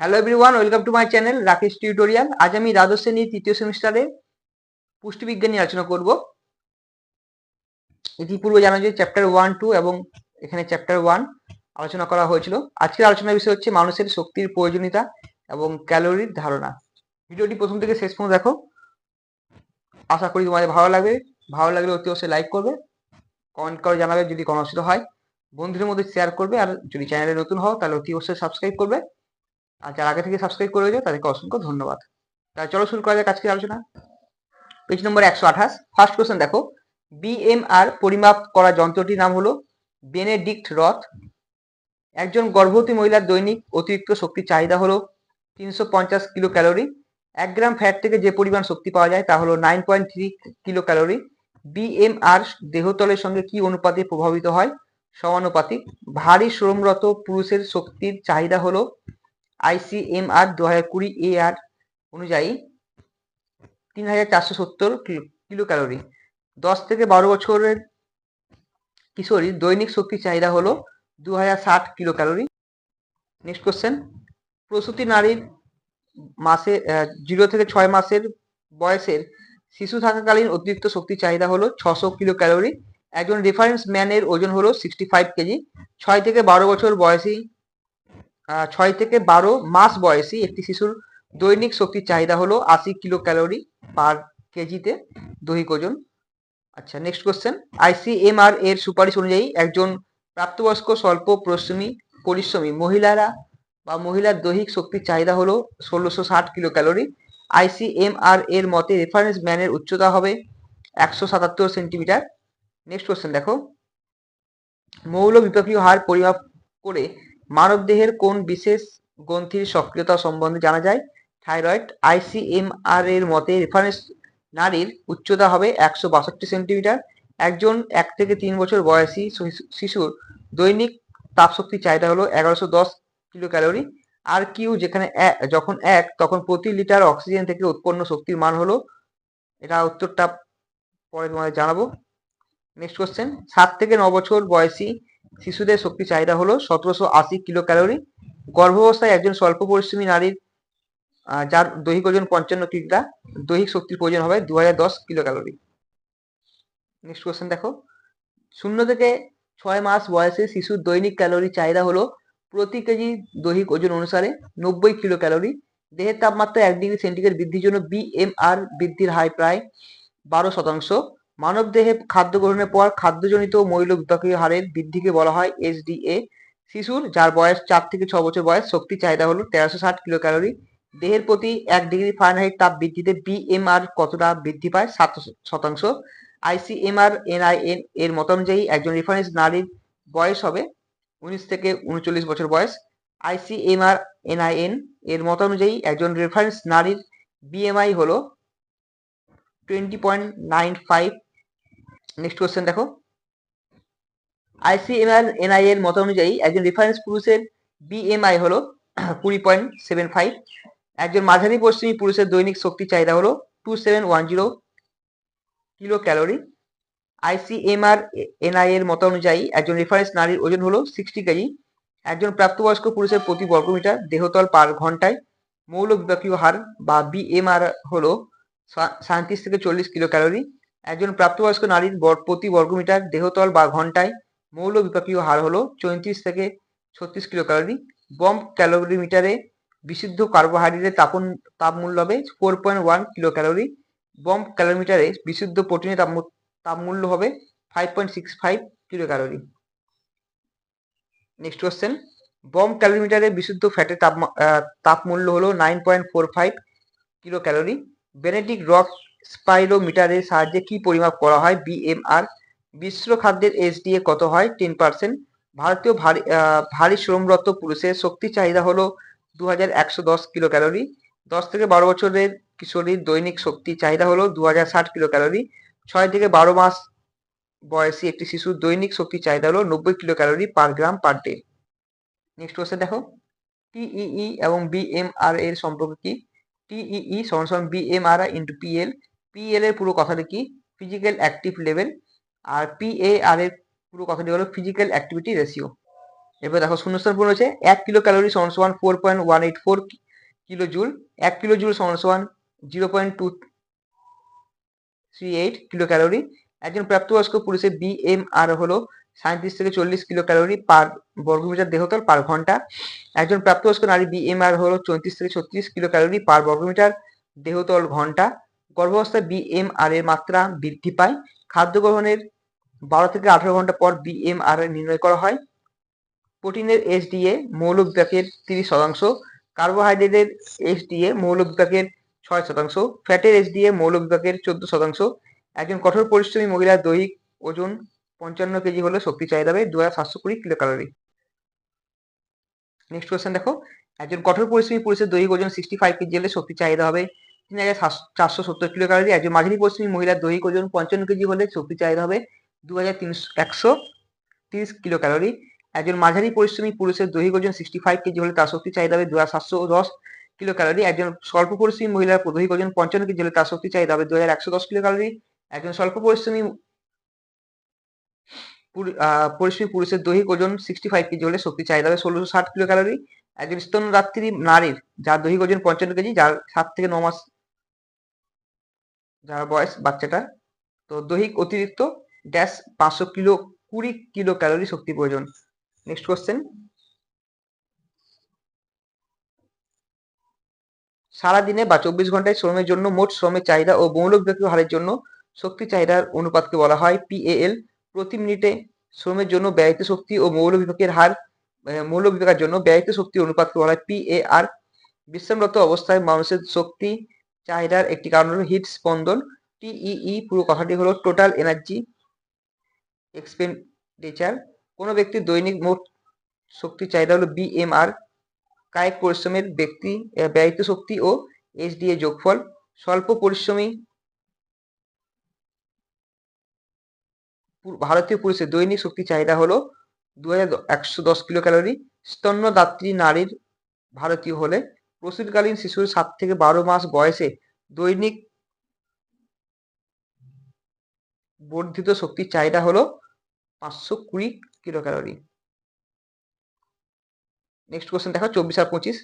Hello everyone welcome to my channel Rakesh tutorial আজ আমি দ্বাদশ শ্রেণির তৃতীয় সেমিস্টারে পুষ্টিবিজ্ঞান নিয়ে আলোচনা করব। ইতিপূর্বে জানা যায় চ্যাপ্টার ওয়ান টু এবং এখানে চ্যাপ্টার ওয়ান আলোচনা করা হয়েছিল। আজকের আলোচনার বিষয় হচ্ছে মানুষের শক্তির প্রয়োজনীয়তা এবং ক্যালোরির ধারণা। ভিডিওটি প্রথম থেকে শেষ পর্যন্ত দেখো। আশা করি তোমাদের ভালো লাগবে। ভালো লাগলে অতি অবশ্যই লাইক করবে। কমেন্ট করে জানাবে যদি কোনো অসুবিধা হয়। বন্ধুদের মধ্যে শেয়ার করবে আর যদি চ্যানেলে নতুন হও তাহলে অতি অবশ্যই সাবস্ক্রাইব করবে। আর যারা আগে থেকে সাবস্ক্রাইব করে রয়েছে, তাদেরকে অসংখ্য ধন্যবাদ। তাহলে চলো শুরু করা যাক আজকের আলোচনা। পেজ নম্বর একশো আঠাশ। ফার্স্ট কোশ্চেন দেখো। বিএমআর পরিমাপ করা যন্ত্রটির নাম হলো বেনেডিক্ট রথ একজন গর্ভবতী মহিলার দৈনিক অতিরিক্ত শক্তির চাহিদা হলো তিনশো পঞ্চাশ কিলো ক্যালোরি এক গ্রাম ফ্যাট থেকে যে পরিমাণ শক্তি পাওয়া যায়, তা হলো nine point three kilo calorie BMR দেহতলের সঙ্গে কি অনুপাতে প্রভাবিত হয়? সমানুপাতিক। ভারী শ্রমরত পুরুষের শক্তির চাহিদা হলো আইসিএমআর দু হাজার কুড়ি এ আর অনুযায়ী তিন হাজার চারশো সত্তর কিলো ক্যালোরি দশ থেকে বারো বছরের কিশোরীর দৈনিক শক্তির চাহিদা হলো দু হাজার ষাট কিলো ক্যালোরি নেক্সট কোশ্চেন প্রসূতি নারীর মাসে জিরো থেকে ছয় মাসের বয়সের শিশু থাকাকালীন অতিরিক্ত শক্তির চাহিদা হলো ছশো কিলো ক্যালোরি একজন রেফারেন্স ম্যানের ওজন হলো সিক্সটি ফাইভ কেজি। ছয় থেকে বারো বছর বয়সী ছয় থেকে বারো মাস বয়সী একটি শিশুর দৈনিক শক্তির চাহিদা হলো আশি কিলো ক্যালোরি পার কেজিতে দৈহিক ওজন। আচ্ছা নেক্সট কোশ্চেন আইসিএমআর এর সুপারিশ অনুযায়ী একজন প্রাপ্তবয়স্ক স্বল্প পরিশ্রমী পরিশ্রমী মহিলারা বা মহিলার দৈহিক শক্তির চাহিদা হলো ষোলোশো ষাট কিলো ক্যালোরি আইসিএমআর এর মতে রেফারেন্স ম্যানের উচ্চতা হবে একশো সাতাত্তর সেন্টিমিটার। নেক্সট কোশ্চেন দেখো। মৌল বিপাকীয় হার পরিমাপ করে মানবদেহের কোন বিশেষ গ্রন্থির সক্রিয়তা সম্বন্ধে জানা যায়? থাইরয়েড আইসিএমআর এর মতে রেফারেন্স নারীর উচ্চতা হবে একশো বাষট্টি সেন্টিমিটার। একজন এক থেকে তিন বছর বয়সী শিশুর দৈনিক তাপশক্তি চাহিদা হলো এগারোশো দশ কিলো ক্যালোরি আর কিউ যেখানে যখন এক, তখন প্রতি লিটার অক্সিজেন থেকে উৎপন্ন শক্তির মান হলো, এটা উত্তরটা পরে তোমাদের জানাব। নেক্সট কোশ্চেন সাত থেকে ন বছর বয়সী শিশুদের শক্তি চাহিদা হলো সতেরোশো আশি কিলো ক্যালোরি গর্ভাবস্থায় একজন স্বল্প পরিশ্রমী নারীর যার দৈহিক ওজন পঞ্চান্ন কিগ্রা, দৈহিক শক্তির প্রয়োজন হবে দু হাজার দশ কিলো ক্যালোরি নেক্সট কোয়েশ্চেন দেখো। শূন্য থেকে ছয় মাস বয়সে শিশুর দৈনিক ক্যালোরি চাহিদা হলো প্রতি কেজি দৈহিক ওজন অনুসারে নব্বই কিলো ক্যালোরি দেহের তাপমাত্রা এক ডিগ্রি সেন্টিগ্রেড বৃদ্ধির জন্য বিএমআর বৃদ্ধির হার প্রায় বারো শতাংশ। মানব দেহে খাদ্য গ্রহণের পর খাদ্যজনিত মৌল বিপাকীয় হারের বৃদ্ধিকে বলা হয় এসডিএ শিশুর, যার বয়স চার থেকে ছ বছর বয়স, শক্তি চাহিদা হলো তেরোশো ষাট কিলো ক্যালোরি দেহের প্রতি এক ডিগ্রি ফারেনহাইট তাপ বৃদ্ধিতে বিএমআর কতটা বৃদ্ধি পায়? সাত শতাংশ। আইসিএমআর এনআইএন এর মত অনুযায়ী একজন রেফারেন্স নারীর বয়স হবে উনিশ থেকে উনচল্লিশ বছর বয়স। আইসিএমআর এনআইএন এর মত অনুযায়ী একজন রেফারেন্স নারীর বিএমআই হলো twenty point nine five next question দেখো। আইসিএমআর এনআই এর মত অনুযায়ী একজন রেফারেন্স পুরুষের বিএমআই হলো কুড়ি পয়েন্ট সেভেন ফাইভ একজন মাঝারি পশ্চিমী পুরুষের দৈনিক শক্তি চাহিদা হলো two seven one zero kilo calorie ICMR NI এর মত অনুযায়ী একজন রেফারেন্স নারীর ওজন হলো সিক্সটি কেজি। একজন প্রাপ্তবয়স্ক পুরুষের প্রতি বর্গমিটার দেহতল পার ঘন্টায় মৌল বিপাকীয় হার বা বিএমআর হলো সাঁত্রিশ থেকে চল্লিশ কিলো ক্যালোরি একজন প্রাপ্তবয়স্ক নারীর প্রতি বর্গমিটার দেহতল বা ঘন্টায় মৌল বিপাকীয় হার হলো চৌত্রিশ থেকে ছত্রিশ কিলো ক্যালোরি বম ক্যালোরিমিটারে বিশুদ্ধ কার্বোহাইড্রেটের তাপন তাপমূল্য হবে four point one kilo calorie bomb ক্যালোরিমিটারে বিশুদ্ধ প্রোটিনের তাপ তাপমূল্য হবে five point six five kilo calorie next question bomb ক্যালোরিমিটারে বিশুদ্ধ ফ্যাটের তাপ তাপমূল্য হলো nine point four five kilo calorie Benedict Roth স্পাইরোমিটারের সাহায্যে কি পরিমাপ করা হয়? বিএমআর বিশ্ব খাদ্যের এসডিএ কত হয়? টেন পার্সেন্ট ভারতীয় ভারী ভারী শ্রমরত পুরুষের শক্তি চাহিদা হলো দু হাজার একশো দশ কিলো ক্যালোরি দশ থেকে বারো বছরের কিশোরীর দৈনিক শক্তি চাহিদা হলো দু হাজার ষাট কিলো ক্যালোরি ছয় থেকে বারো মাস বয়সী একটি শিশুর দৈনিক শক্তি চাহিদা হলো নব্বই kilo calorie per gram per day. Next question দেখো। টিইই এবং বিএমআর এর সম্পর্ক কি? টিইই সমান সমান বিএমআর ইন্টু পিএল পিএল এর পুরো কথাটি কি? ফিজিক্যাল অ্যাক্টিভ লেভেল আর পিএআর এর পুরো কথাটি হলো ফিজিক্যাল অ্যাক্টিভিটি রেশিও এবার দেখো শূন্যস্থান পূরণ হয়েছে, এক কিলো ক্যালোরি সমান সমান four point one eight four kilo joule এক কিলো জুল সমান সমান zero point two three eight kilo calorie একজন প্রাপ্তবয়স্ক পুরুষের বিএমআর হলো সাঁত্রিশ থেকে চল্লিশ কিলো ক্যালোরি পার বর্গমিটার দেহতল পার ঘণ্টা। একজন প্রাপ্তবয়স্ক নারী বিএমআর হলো চৌত্রিশ থেকে ছত্রিশ কিলো ক্যালোরি পার বর্গমিটার দেহতল ঘণ্টা। গর্ভাবস্থায় বিএমআর এর মাত্রা বৃদ্ধি পায়। খাদ্য গ্রহণের বারো থেকে আঠারো ঘণ্টা পর বিএমআর নির্ণয় করা হয়। প্রোটিনের এসডিএ মৌল বিপাকের তিরিশ শতাংশ, কার্বোহাইড্রেটের এসডিএ মৌল বিপাকের ছয় শতাংশ, ফ্যাটের এসডিএ মৌল বিপাকের চোদ্দ শতাংশ। একজন কঠোর পরিশ্রমী মহিলার দৈহিক ওজন পঞ্চান্ন কেজি হলে শক্তি চাহিদা হবে দু হাজার সাতশো কুড়ি কিলো ক্যালোরি নেক্সট কোয়েশ্চেন দেখো। একজন কঠোর পরিশ্রমী পুরুষের দৈহিক ওজন সিক্সটি ফাইভ কেজি হলে শক্তি চাহিদা হবে তিন হাজার চারশো সত্তর কিলো ক্যালোরি একজন মাঝারি পরিশ্রমী মহিলার দৈহিক ওজন পঞ্চান্ন কেজি হলে শক্তি চাহিদা হবে দু হাজার তিনশো, একশো তিরিশ কিলো ক্যালোরি একজন মাঝারি পরিশ্রমী পুরুষের দৈহিক ওজন সিক্সটি ফাইভ কেজি হলে তার শক্তি চাহিদা হবে দু হাজার সাতশো দশ কিলো ক্যালোরি একজন স্বল্প পরিশ্রমী মহিলার দৈহিক ওজন পঞ্চান্ন কেজি হলে তার শক্তি চাহিদা হবে দু হাজার একশো দশ কিলো ক্যালোরি একজন স্বল্প পরিশ্রমী পরিশ্রমী পুরুষের দৈহিক ওজন সিক্সটি ফাইভ কেজি হলে শক্তি চাহিদা হবে ষোলোশো ষাট কিলো ক্যালোরি একজন স্তনদাত্রী নারীর, যার দৈহিক ওজন পঞ্চান্ন কেজি, যার সাত থেকে ন মাস যার বয়স বাচ্চাটা, তো দৈহিক অতিরিক্ত ড্যাশ পাঁচশো কিলো, কুড়ি কিলো ক্যালোরি শক্তি প্রয়োজন। নেক্সট কোশ্চেন সারাদিনে বা চব্বিশ ঘন্টায় শ্রমের জন্য মোট শ্রমের চাহিদা ও মৌলিক হারের জন্য শক্তি চাহিদার অনুপাতকে বলা হয় পিএএল প্রতি মিনিটে শ্রমের জন্য ব্যয়িত শক্তি ও মৌল বিভাগের হার মৌল বিভাগের জন্য ব্যয়িত শক্তি অনুপাতকে বলা হয় পিএআর বিশ্রামরত অবস্থায় মানুষের শক্তি চাহিদার একটি কারণ হলো হিট স্পন্দন। টিইই পুরো কথাটি হলো টোটাল এনার্জি এক্সপেন্ডিচার কোনো ব্যক্তির দৈনিক মোট শক্তি চাহিদা হলো বিএমআর কায়িক পরিশ্রমের ব্যক্তি ব্যয়িত শক্তি ও এসডিএ যোগফল। স্বল্প পরিশ্রমী ভারতীয় পুরুষের দৈনিক শক্তি চাহিদা হলো দু হাজার একশো দশ কিলো ক্যালোরি স্তন্যদাত্রী নারীর ভারতীয় হলে প্রসূতিকালীন শিশুর সাত থেকে বারো মাস বয়সে দৈনিক বর্ধিত শক্তির চাহিদা হলো পাঁচশো কুড়ি কিলো ক্যালোরি নেক্সট কোশ্চেন দেখো, চব্বিশ আর পঁচিশ।